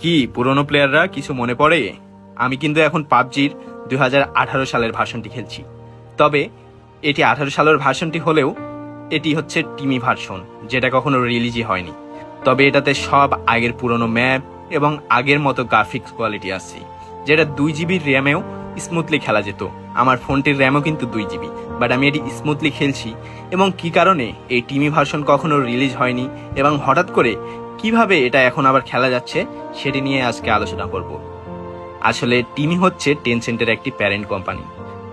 কি পুরনো প্লেয়াররা কিছু মনে পড়ে? আমি কিন্তু এখন পাবজির দু হাজার আঠারো সালের ভার্সনটি খেলছি। তবে এটি আঠারো সালের ভার্সনটি হলেও এটি হচ্ছে টিমি ভার্সন, যেটা কখনো রিলিজই হয়নি। তবে এটাতে সব আগের পুরনো ম্যাপ এবং আগের মতো গ্রাফিক্স কোয়ালিটি আছে, যেটা দুই জিবির র্যামেও স্মুথলি খেলা যেত। আমার ফোনটির র্যামও কিন্তু দুই জিবি বাট আমি এটি স্মুথলি খেলছি। এবং কি কারণে এই টিমি ভার্সন কখনো রিলিজ হয়নি এবং হঠাৎ করে কীভাবে এটা এখন আবার খেলা যাচ্ছে সেটি নিয়ে আজকে আলোচনা করব। আসলে টিমি হচ্ছে টেনসেন্টের একটি প্যারেন্ট কোম্পানি।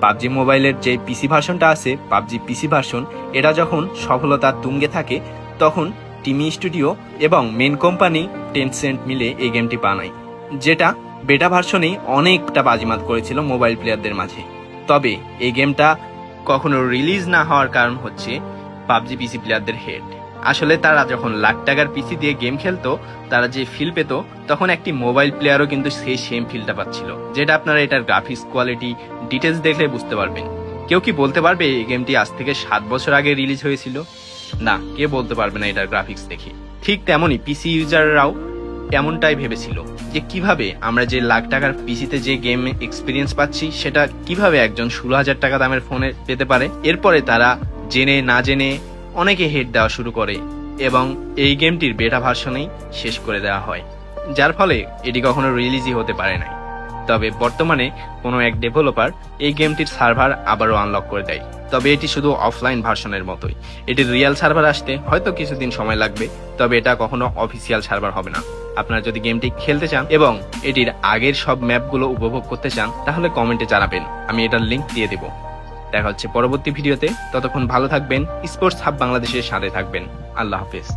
পাবজি মোবাইলের যে পিসি ভার্সনটা আছে, পাবজি পিসি ভার্সন, এটা যখন সফলতার তুঙ্গে থাকে, তখন টিমি স্টুডিও এবং মেন কোম্পানি টেনসেন্ট মিলে এই গেমটি বানায়, যেটা বেটা ভার্সনেই অনেকটা বাজিমাত করেছিল মোবাইল প্লেয়ারদের মাঝে। তবে এই গেমটা কখনো রিলিজ না হওয়ার কারণ হচ্ছে পাবজি পিসি প্লেয়ারদের হেড আসলে তারা যখন লাখ টাকার পিসি দিয়ে গেম খেলতো, তারা যে ফিল পেত, তখন একটি মোবাইল প্লেয়ারও কিন্তু সেই সেম ফিলটা পাচ্ছিল, যেটা আপনারা এটার গ্রাফিক্স কোয়ালিটি ডিটেলস দেখলে বুঝতে পারবেন। কেউ কি বলতে পারবে এই গেমটি আজ থেকে সাত বছর আগে রিলিজ হয়েছিল? না কে বলতে পারবে না এটার গ্রাফিক্স দেখে। ঠিক তেমনই পিসি ইউজাররাও এমনটাই ভেবেছিল, যে কীভাবে আমরা যে লাখ টাকার পিসিতে যে গেম এক্সপিরিয়েন্স পাচ্ছি, সেটা কীভাবে একজন ষোলো হাজার টাকা দামের ফোনে পেতে পারে। এরপরে তারা জেনে না জেনে অনেকে হেড দেওয়া শুরু করে এবং এই গেমটির বেটা ভার্সনেই শেষ করে দেওয়া হয়, যার ফলে এটি কখনো রিলিজই হতে পারে নাই। তবে বর্তমানে কোনো এক ডেভেলপার এই গেমটির সার্ভার আবারও আনলক করে দেয়। তবে এটি শুধু অফলাইন ভার্সনের মতোই। এটির রিয়েল সার্ভার আসতে হয়তো কিছুদিন সময় লাগবে, তবে এটা কখনো অফিসিয়াল সার্ভার হবে না। আপনারা যদি গেমটি খেলতে চান এবং এটির আগের সব ম্যাপগুলো উপভোগ করতে চান, তাহলে কমেন্টে জানাবেন। আমি এটার লিঙ্ক দিয়ে দেব। দেখা হচ্ছে পরবর্তী ভিডিওতে। ততক্ষণ ভালো থাকবেন। স্পোর্টস হাব বাংলাদেশের সাথে থাকবেন। আল্লাহ হাফেজ।